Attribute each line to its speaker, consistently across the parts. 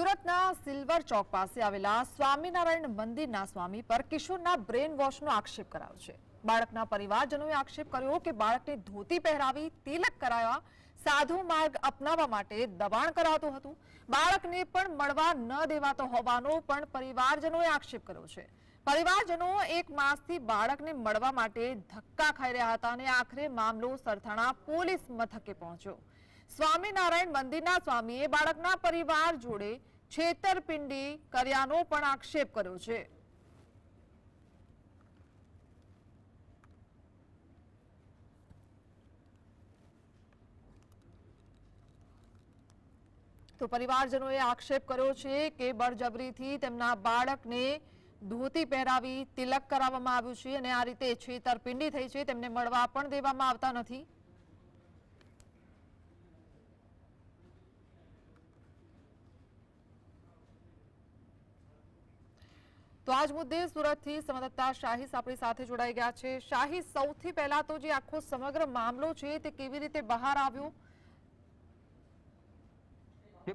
Speaker 1: સુરતના સિલ્વર ચોક પાસે આવેલા સ્વામિનારાયણ મંદિરના સ્વામી પર કિશોરના બ્રેન વોશનો આક્ષેપ કરાયો છે. બાળકના પરિવારજનોએ આક્ષેપ કર્યો કે બાળકને ધોતી પહેરાવી તિલક કરાવવા સાધુ માર્ગ અપનાવવા માટે દબાણ કરાતું હતું. બાળકને પણ મળવા ન દેવાતો હોવાનો પણ પરિવારજનોએ આક્ષેપ કર્યો છે. પરિવારજનો એક માસથી બાળકને મળવા માટે ધક્કા ખાઈ રહ્યા હતા અને આખરે મામલો સરથાણા પોલીસ મથકે પહોંચ્યો. સ્વામિનારાયણ મંદિરના સ્વામીએ બાળકના પરિવાર જોડે છેતરપિંડી કર્યાનો પણ આક્ષેપ કર્યો છે. તો પરિવારજનોએ આક્ષેપ કર્યો છે કે બળજબરીથી તેમના બાળકને ધોતી પહેરાવી તિલક કરાવવામાં આવ્યું છે અને આ રીતે છેતરપિંડી થઈ છે, તેમને મળવા પણ દેવામાં આવતા નથી. તો આજ મુદ્દે સુરતથી સંવાદદાતા શાહીસ આપણી સાથે જોડાઈ ગયા છે. શાહીસ સૌથી પહેલા તો જે આખો સમગ્ર મામલો છે તે કેવી રીતે બહાર આવ્યો?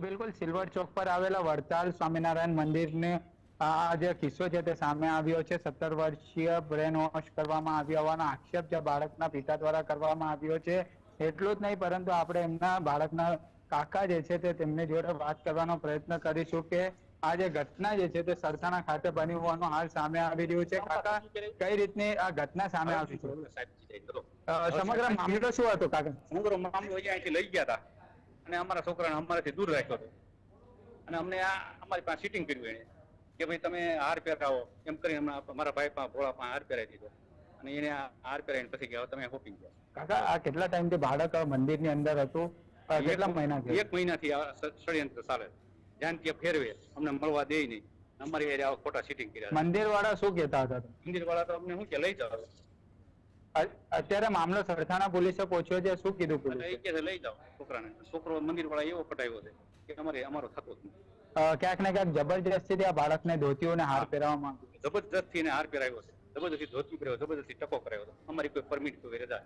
Speaker 2: બિલકુલ. સિલ્વર ચોક પર આવેલા વડતાલ સ્વામિનારાયણ મંદિરને આ જે કિસ્સો છે તે સામે આવ્યો છે. સત્તર વર્ષીય બ્રેન વોશ કરવામાં આવ્યો હોવાનો આક્ષેપ જે બાળકના પિતા દ્વારા કરવામાં આવ્યો છે. એટલું જ નહીં, પરંતુ આપણે એમના બાળકના કાકા જે છે તે તેમની જોડે વાત કરવાનો પ્રયત્ન કરીશું કે આ જે ઘટના જે છે તે સરથાણા ખાતે બની હોવાનું હાલ સામે આવી રહ્યું છે. કાકા કઈ રીતની આ ઘટના સામે આવી છે? સમગ્ર મામલો શું હતો કાકા?
Speaker 3: સમગ્ર મામલો અહીંથી લઈ ગયા હતા અને અમારા છોકરાને અમારાથી દૂર રાખ્યો હતો. અને અમને આ અમારી પાસે સીટિંગ કર્યું એને. કે ભાઈ તમે હાર પહેરાવો એમ કરીને હમણાં મારા ભાઈ પાસે ભોળા પાસે હાર પહેરાવી દીધો. અને એને હાર પહેરાવીને પછી ગયા તમે હોપિંગ ગયા.
Speaker 2: કાકા આ કેટલા ટાઈમથી બાળક મંદિરની અંદર હતું? કેટલા મહિના
Speaker 3: એક મહિનાથી આ ષડયંત્ર ચાલે ધ્યાન ત્યાં ફેરવે. અમને મળવા દે નહીં. અમારી એરિયા આવા ખોટા સિટિંગ કર્યા
Speaker 2: મંદિર વાળા શું કહેતા હતા?
Speaker 3: મંદિર વાળા તો અમને શું કે લઈ જાઓ.
Speaker 2: અત્યારે મામલો સરથાણા પોલીસે પહોંચ્યો છે શું કીધું પોલીસ?
Speaker 3: કે લઈ જાઓ છોકરાને. છોકરો મંદિર વાળા એવો પટાવ્યો છે કે અમારે અમારો થતો જ
Speaker 2: ક્યાંક ને ક્યાંક જબરજસ્તી આ બાળકને ધોતીઓને હાર પહેરાવવામાં
Speaker 3: જબરજસ્તી એને હાર પહેરાવ્યો છે. જબરજસ્તી ધોતી પહેરાવ્યો જબરજસ્તી ટકો કરાવ્યો અમારી કોઈ પરમિટ કોઈ રજા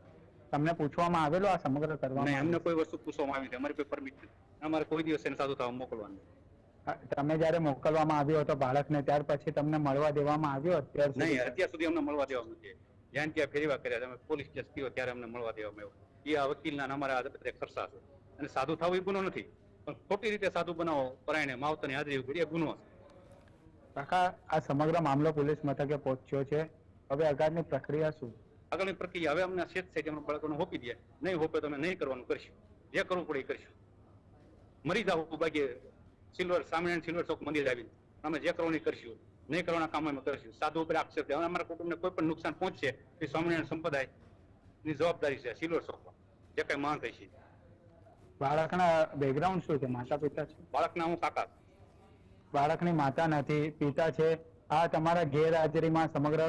Speaker 2: તમને પૂછવામાં આવેલો આ સમગ્ર
Speaker 3: કરવા
Speaker 2: કરવામાં
Speaker 3: અમને કોઈ વસ્તુ પૂછવામાં આવી નથી. અમારી કોઈ પરમિટ અમારે કોઈ દિવસ એને સાધુ થવા મોકલવાનું
Speaker 2: તમે જયારે મોકલવામાં આવ્યો હતો બાળકને ત્યાર પછી તમને મળવા દેવામાં આવ્યો? અત્યાર
Speaker 3: નહીં અત્યાર સુધી અમને મળવા દેવામાં નથી. જ્યાં ત્યાં ફેરવા કર્યા તમે પોલીસ થયો ત્યારે અમને મળવા દેવામાં આવ્યો. એ આ વકીલના અમારા આદતે ખર્ચા છે. અને સાધુ થવું એ ગુનો નથી. પણ ખોટી રીતે સાધુ બનાવો પરાયણે માવતરની હાજરી ઉઘડી એ ગુનો છે.
Speaker 2: કાકા આ સમગ્ર મામલો પોલીસ મથકે પહોંચ્યો છે. હવે આગળની પ્રક્રિયા શું?
Speaker 3: આગળની પ્રક્રિયા હવે અમને શેત છે અમને બાળકોને હોપી દે. નહીં હોપે તો અમે નહીં કરવાનું કરીશું. જે કરવું પડે એ કરીશું. મરી જાવ બાકી સિલ્વર સ્વામિનારાયણ સિલ્વર ચોક મંદિર આવીને. અમે જે કરવાની કરશું નહીં કરવાના કામ અમે કરશું સાધુ ઉપર આક્ષેપ છે. અમારા કુટુંબને કોઈ પણ નુકસાન પહોંચશે એ સ્વામિનારાયણ સંપ્રદાયની જવાબદારી છે સિલ્વર ચોકમાં. જે કઈ માંગ થઈ છે
Speaker 2: બાળકના બેકગ્રાઉન્ડ શું છે? માતા પિતા છે?
Speaker 3: બાળકના હું કાકા.
Speaker 2: બાળકની માતા નથી પિતા છે. આ તમારા ગેરહાજરીમાં સમગ્ર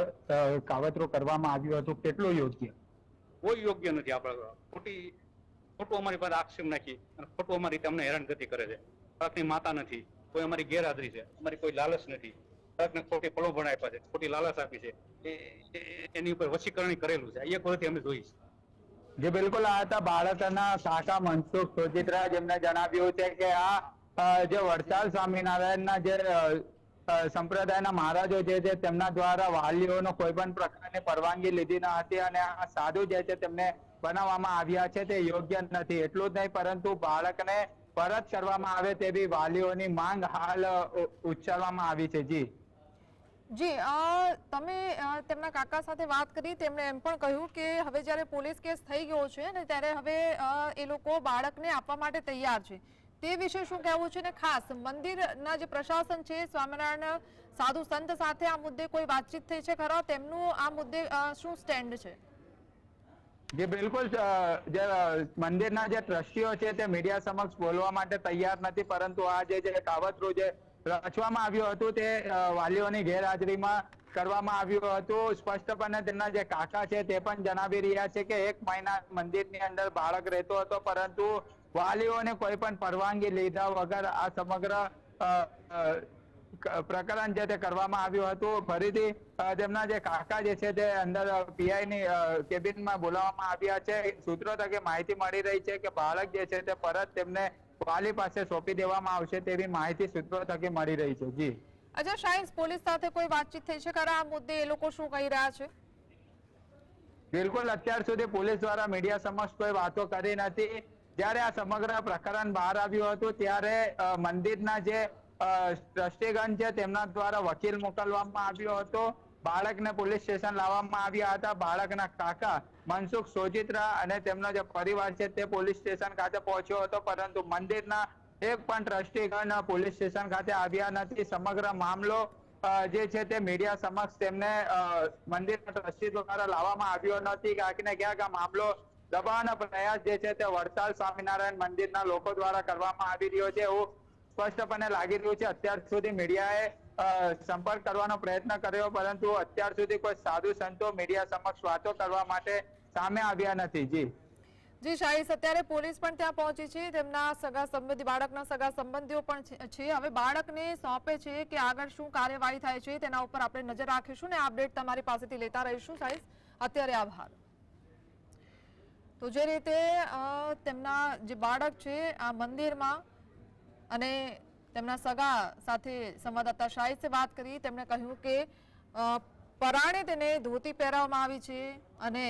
Speaker 2: કાવતરું કરવામાં આવ્યું હતું. કેટલું યોગ્ય?
Speaker 3: કોઈ યોગ્ય નથી આપણે ખોટી ખોટું અમારી પાસે આક્ષેપ નાખી અને ખોટું અમારી રીતે અમને હેરાનગતિ કરે છે. બાળકની માતા નથી. કોઈ અમારી ગેરહાજરી છે. અમારી કોઈ લાલચ નથી. બાળકને ખોટી પ્રલોભન આપ્યા છે. ખોટી લાલચ આપી છે. એની ઉપર વશીકરણ કરેલું છે. એક વખત અમે જોઈ
Speaker 2: જે બિલકુલ આ હતા ભારતના શાખા મનસુખ સોજિત્રા જેમને જણાવ્યું છે કે આ જે વડતાલ સ્વામિનારાયણના જે સંપ્રદાયના મહારાજો જે છે, તેમના દ્વારા વાલીઓનો કોઈ પણ પ્રકારની પરવાનગી લીધી ન હતી અને આ સાધુ જે છે, તેમને બનાવવામાં આવ્યા છે તે યોગ્ય નથી. એટલું જ નહીં, પરંતુ બાળકને પરત કરવામાં આવે તેવી વાલીઓની માંગ હાલ ઉચ્ચારવામાં આવી છે. જી.
Speaker 1: જી તમે તેમના કાકા સાથે વાત કરી, તેમણે એમ પણ કહ્યું કે હવે જ્યારે પોલીસ કેસ થઈ ગયો છે ને ત્યારે હવે એ લોકો બાળકને આપવા માટે તૈયાર છે. તે વિશે શું કહેવું છે ને ખાસ? મંદિરના જે પ્રશાસન છે, સ્વામિનારાયણ સાધુ સંત સાથે આ મુદ્દે કોઈ વાતચીત થઈ છે ખરા? તેમનું આ મુદ્દે શું સ્ટેન્ડ છે?
Speaker 2: જે બિલકુલ જે મંદિરના જે ટ્રસ્ટીઓ છે તે મીડિયા સમક્ષ બોલવા માટે તૈયાર નથી, પરંતુ આ જે જે કાવતરું જે રચવામાં આવ્યું હતું તે વાલીઓની ગેરહાજરીમાં કરવામાં આવ્યું હતું. સ્પષ્ટપણે તેમના જે કાકા છે તે પણ જણાવી રહ્યા છે કે એક મહિના મંદિરની અંદર બાળક રહેતો હતો, પરંતુ વાલીઓને કોઈ પણ પરવાનગી લીધા વગર આ સમગ્ર પ્રકરણ જે તે કરવામાં આવ્યું હતું ફરીથી તેમના જે કાકા જે છે તે અંદર પીઆઈ ની કેબિનમાં બોલાવવામાં આવ્યા છે. સૂત્રો તકે માહિતી મળી રહી છે કે બાળક જે છે તે પરત તેમને વાલી પાસે સોંપી દેવામાં આવશે તેવી માહિતી સૂત્રો તકે મળી રહી છે. જી.
Speaker 1: અચ્છા સાયન્સ પોલીસ સાથે કોઈ વાતચીત થઈ છે? ખરા આ મુદ્દે એ લોકો શું કહી રહ્યા છે?
Speaker 2: બિલકુલ અત્યાર સુધી પોલીસ દ્વારા મીડિયા સમક્ષ કોઈ વાતો કરી નથી. જ્યારે આ સમગ્ર પ્રકરણ બહાર આવ્યું હતું ત્યારે મંદિરના જે ટ્રસ્ટીગણ છે, તેમના દ્વારા વકીલ મોકલવામાં આવ્યો હતો. બાળકને પોલીસ સ્ટેશન લાવવામાં આવ્યા હતા. બાળકના કાકા મનસુખ સોજિત્રા અને તેમનો જે પરિવાર છે તે પોલીસ સ્ટેશન ખાતે પહોંચ્યો હતો, પરંતુ મંદિરના એક પણ ટ્રસ્ટીગણ પોલીસ સ્ટેશન ખાતે આવ્યા નથી. સમગ્ર મામલો જે છે તે મીડિયા સમક્ષ તેમને મંદિરના ટ્રસ્ટી દ્વારા લાવવામાં આવ્યો નથી. ક્યાંક ક્યાંક આ મામલો દબાવવાનો પ્રયાસ જે છે તે વડતાલ સ્વામિનારાયણ મંદિરના લોકો દ્વારા કરવામાં આવી રહ્યો છે. એવું સ્પષ્ટપણે લાગી રહ્યું છે. અત્યાર સુધી મીડિયાએ સંપર્ક કરવાનો પ્રયત્ન કર્યો, પરંતુ અત્યાર સુધી કોઈ સાધુ સંતો મીડિયા સમક્ષ વાતો કરવા માટે સામે આવ્યા નથી. જી.
Speaker 1: જી, શાહીસ, અત્યારે પોલીસ પણ ત્યાં પહોંચી છે. તેમના સગા સંબંધી, બાળકના સગા સંબંધીઓ પણ છે- હવે બાળકને સોંપે છે કે આગળ શું કાર્યવાહી થાય છે, તેના ઉપર આપણે નજર રાખીશું ને અપડેટ તમારી પાસેથી લેતા રહીશું. શાહીસ, અત્યારે આભાર. તો જે રીતે તેમના જે બાળક છે, આ મંદિરમાં અને તેમના સગા સાથે સંવાદદાતા શાહિદે વાત કરી, તેમણે કહ્યું કે પરાણે તેને ધોતી પહેરાવવામાં આવી છે અને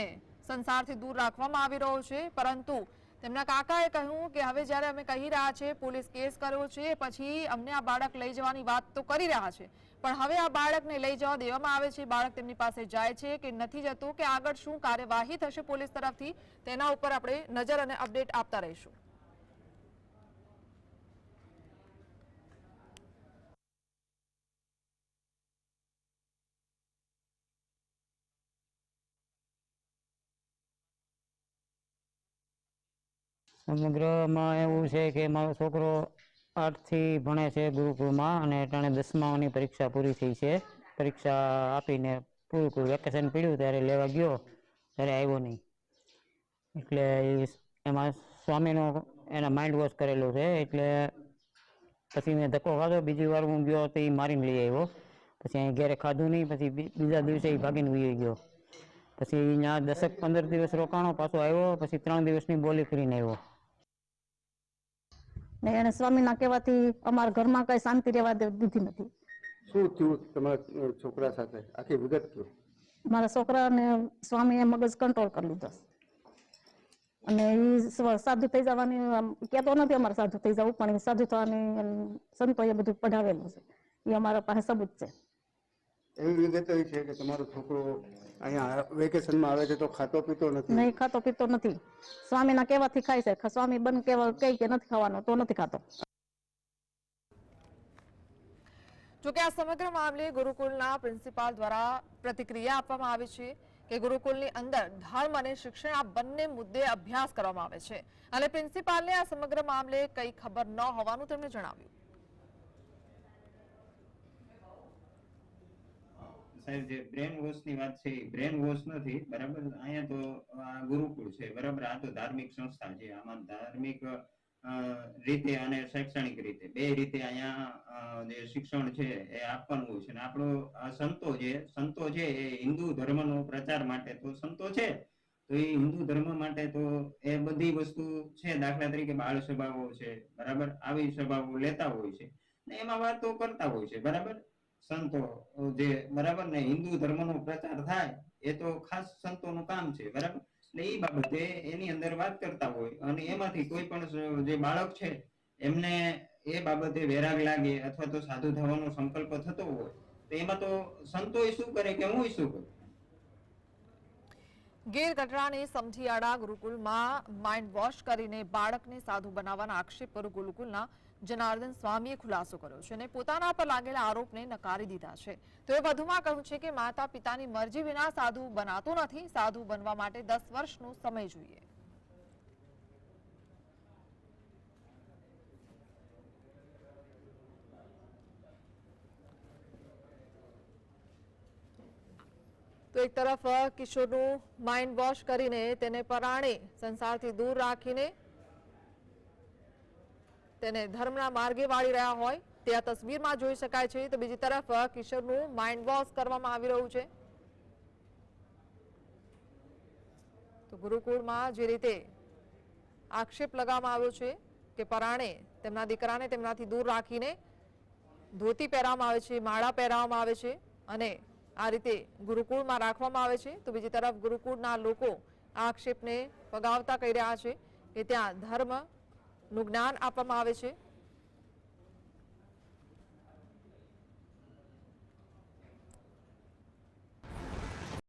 Speaker 1: સંસારથી દૂર રાખવામાં આવી રહ્યો છે. પરંતુ તેમના કાકાએ કહ્યું કે, હવે જ્યારે અમે કહી રહ્યા છે, પોલીસ કેસ કર્યો છે, પછી અમને આ બાળક લઈ જવાની વાત તો કરી રહ્યા છે. પણ હવે આ બાળકને લઈ જવા દેવામાં આવે છે. બાળક તેમની પાસે જાય છે કે નથી જતું, કે આગળ શું કાર્યવાહી થશે પોલીસ તરફથી, તેના ઉપર આપણે નજર અને અપડેટ આપતા રહીશું.
Speaker 4: સમગ્રમાં એવું છે કે મારો છોકરો આઠથી ભણે છે ગુરુકુળમાં અને અટાણે દસમાની પરીક્ષા પૂરી થઈ છે. પરીક્ષા આપીને પૂરું પૂરું વેકેશન પીડ્યું ત્યારે લેવા ગયો, ત્યારે આવ્યો નહીં. એટલે એમાં સ્વામીનો એના માઇન્ડ વોશ કરેલો છે, એટલે પછી મેં ધક્કો ખાધો. બીજી વાર હું ગયો તો એ મારીને લઈ આવ્યો. પછી અહીં ઘેરે ખાધું નહીં, પછી બીજા દિવસે એ ભાગીને ઉઈ ગયો. પછી અહીંયા દસક પંદર દિવસ રોકાણો પાછો આવ્યો, પછી ત્રણ દિવસની બોલી કરીને આવ્યો.
Speaker 5: ને એને સ્વામીના કહેવાથી અમારા ઘરમાં કઈ શાંતિ રહેવા દીધી નથી.
Speaker 6: શું થયું તમારા છોકરા સાથે? આખી વિગત કયો
Speaker 5: મારા છોકરાને સ્વામીએ મગજ કંટ્રોલ કરી લીધો. અને એ સાધુ થઈ જવાની કહેતો નથી અમારે સાધુ થઈ જવું પણ એ સાધુ થવાની સંતોએ બધું પઢાવેલું છે. એ અમારા પાસે સબૂત છે.
Speaker 6: એવી વિગત એવી છે કે તમારો છોકરો અહીંયા વેકેશનમાં આવે છે તો ખાતો પીતો નથી.
Speaker 5: નહીં ખાતો પીતો નથી. સ્વામીના કહેવાથી ખાય છે. સ્વામી બન કેવા કઈ કે નથી ખાવાનો તો નથી ખાતો.
Speaker 1: જોકે આ સમગ્ર મામલે ગુરુકુલના પ્રિન્સિપાલ દ્વારા પ્રતિક્રિયા આપવામાં આવી છે કે ગુરુકુલની અંદર ધર્મ અને શિક્ષણ આ બંને મુદ્દે અભ્યાસ કરવામાં આવે છે. અને પ્રિન્સિપાલને આ સમગ્ર મામલે કઈ ખબર ન હોવાનું તેમણે જણાવ્યું.
Speaker 7: સાહેબ, જે બ્રેન વોશની વાત છે બ્રેન વોશ નથી, બરાબર? અહીંયા તો ગુરુકુળ છે, બરાબર? આ તો ધાર્મિક સંસ્થા છે, આમાં ધાર્મિક રીતે અને શૈક્ષણિક રીતે. બે રીતે અહીંયા જે શિક્ષણ છે, એ આપવાનું છે. અને આપણો સંતો છે સંતો છે, એ હિન્દુ ધર્મનો પ્રચાર માટે તો સંતો છે. તો એ હિન્દુ ધર્મ માટે તો એ બધી વસ્તુ છે, દાખલા તરીકે બાળ સભાઓ છે, બરાબર? આવી સભાઓ લેતા હોય છે. ને એમાં વાતો કરતા હોય છે, બરાબર? સંતો જે બરાબર ને હિન્દુ ધર્મનો પ્રચાર થાય, એ તો ખાસ સંતોનું કામ છે, બરાબર? એટલે એ બાબતે એની અંદર વાત કરતા હોય, અને એમાંથી કોઈ પણ જે બાળક છે, એમને એ બાબતે વેરાગ લાગે, અથવા તો સાધુ થવાનો સંકલ્પ થતો હોય, તો એમાં તો સંતો શું કરે કે હું શું કરું?
Speaker 1: ગીર ગઢડાની સમઢિયાળા ગુરુકુલમાં માઇન્ડ વોશ કરીને બાળકને સાધુ બનાવવાના આક્ષેપ પર ગુરુકુલના જનાર્દન સ્વામીએ ખુલાસો કર્યો છે અને પોતાના પર લાગેલા આરોપને નકારી દીધા છે. તેઓએ વધુમાં કહ્યું છે કે માતા પિતાની મરજી વિના સાધુ બનાતો નથી. સાધુ બનવા માટે દસ વર્ષનો સમય જોઈએ. તો એક તરફ કિશોરનું માઇન્ડ વોશ કરીને તેને પરાણે સંસારથી દૂર રાખીને તેને ધર્મના માર્ગે વાળી રહ્યા હોય, તે આ તસવીરમાં જોઈ શકાય છે. તો બીજી તરફ કિશોરનું માઇન્ડ વોશ કરવામાં આવી રહ્યું છે. તો ગુરુકુળમાં જે રીતે આક્ષેપ લગાવવામાં આવ્યો છે કે પરાણે તેમના દીકરાને તેમનાથી દૂર રાખીને ધોતી પહેરવામાં આવે છે, માળા પહેરાવવામાં આવે છે અને આ રીતે ગુરુકુળમાં રાખવામાં આવે છે. તો બીજી તરફ ગુરુકુળના લોકો આ આક્ષેપને ફગાવતા કહી રહ્યા છે કે ત્યાં ધર્મનું જ્ઞાન આપવામાં આવે છે?